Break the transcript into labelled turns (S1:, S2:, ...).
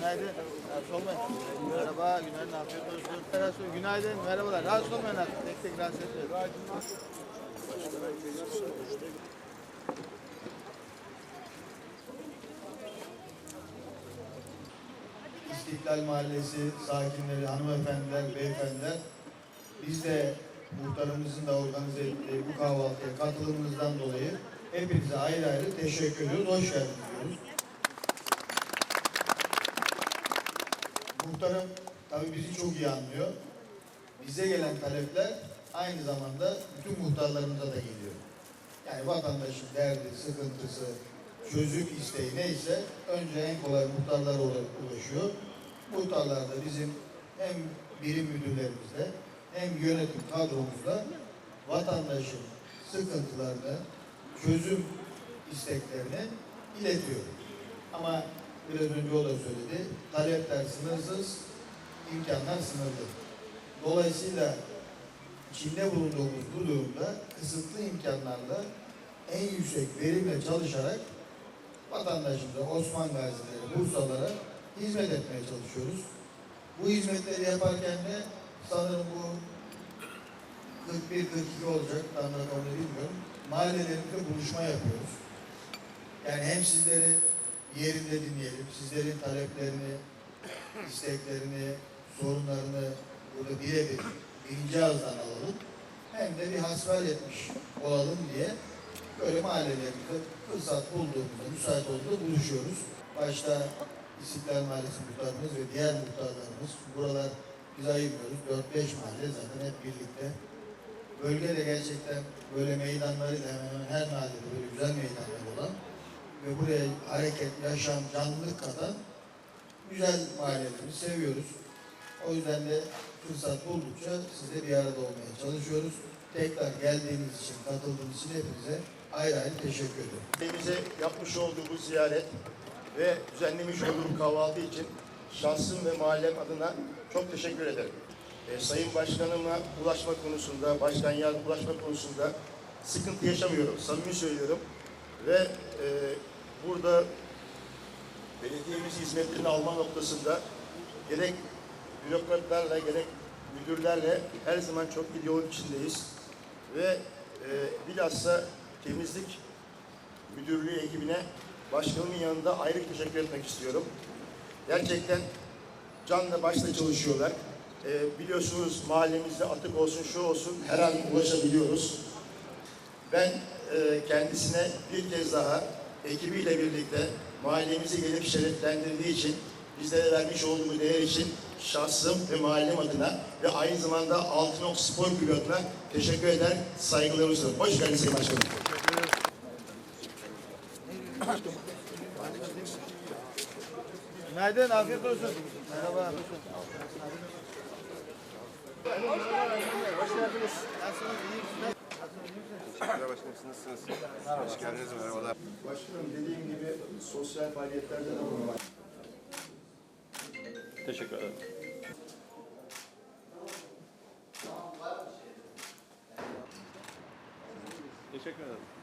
S1: günaydın. Rahatsız olmayın. Merhaba, günaydın, afiyet olsun. Rahatsız olmayın. Günaydın, merhabalar. Rahatsız olmayın. Tek tek rahatsız etmeyin. İstiklal Mahallesi sakinleri, hanımefendiler, beyefendiler, biz de muhtarımızın da organize ettiği bu kahvaltıya katılımınızdan dolayı hepinize ayrı ayrı teşekkür ediyoruz. Hoş geldiniz diyoruz. Muhtarım tabii bizi çok iyi anlıyor. Bize gelen talepler aynı zamanda bütün muhtarlarımıza da geliyor. Yani vatandaşın derdi, sıkıntısı, çözüm isteği neyse önce en kolay muhtarlara ula- ulaşıyor. Muhtarlar da bizim hem birim müdürlerimizle hem yönetim kadromuzda vatandaşın sıkıntılarını, çözüm isteklerini iletiyor. Ama biraz önce o da söyledi, talepler sınırsız, imkanlar sınırlı. Dolayısıyla içinde bulunduğumuz bu durumda kısıtlı imkanlarla en yüksek verimle çalışarak vatandaşımıza, Osman Gazi'lere, Bursalara hizmet etmeye çalışıyoruz. Bu hizmetleri yaparken de sanırım bu 41-42 olacak, tam rakamını bilmiyorum. Mahallelerimizde buluşma yapıyoruz. Yani hem sizleri yerinde dinleyelim, sizlerin taleplerini, isteklerini, sorunlarını burada birebir birinci ağızdan alalım. Hem de bir hasbel etmiş olalım diye böyle mahallelerimizde fırsat bulduğumuzda, müsait olduğunda buluşuyoruz. Başta İstiklal Mahallesi muhtarımız ve diğer muhtarlarımız, buralar biz ayırmıyoruz. 4-5 mahalle zaten hep birlikte. Bölgede gerçekten böyle meydanlarıyla hemen hemen her mahallede böyle güzel meydanlar olan ve buraya hareket, yaşam, canlılık katan güzel mahallelerimizi seviyoruz. O yüzden de fırsat buldukça sizle bir arada olmaya çalışıyoruz. Tekrar geldiğiniz için, katıldığınız için hepinize ayrı ayrı teşekkür ediyorum.
S2: Bize yapmış olduğu bu ziyaret ve düzenlemiş olduğu kahvaltı için şahsım ve mahallem adına çok teşekkür ederim. Ee, Sayın Başkanıma ulaşma konusunda, Başkan Yardım ulaşma konusunda sıkıntı yaşamıyorum. Samimi söylüyorum. Ve e, burada belediyemiz hizmetlerini alma noktasında gerek bürokratlarla gerek müdürlerle her zaman çok bir yol içindeyiz. Ve e, bilhassa temizlik müdürlüğü ekibine başkanımın yanında ayrı teşekkür etmek istiyorum. Gerçekten canla başla çalışıyorlar. Ee, biliyorsunuz mahallemizde atık olsun şu olsun her an ulaşabiliyoruz. Ben e, kendisine bir kez daha ekibiyle birlikte mahallemizi gelip şereflendirdiği için bizlere vermiş olduğu değer için şahsım ve mahallem adına ve aynı zamanda Altınok Spor Kulübü adına teşekkür eder, saygılarımı sunuyorum. Hoş geldiniz Sayın Başkanım.
S1: Günaydın, afiyet olsun. Merhaba. Hoş geldiniz. Nasılsınız? İyi misiniz?
S3: Teşekkürler başkanım, siz nasılsınız? Merhaba. Hoş geldiniz, merhabalar.
S2: Başkanım dediğim gibi sosyal faaliyetlerde de bulunmak. Teşekkür ederim.
S4: Teşekkür ederim.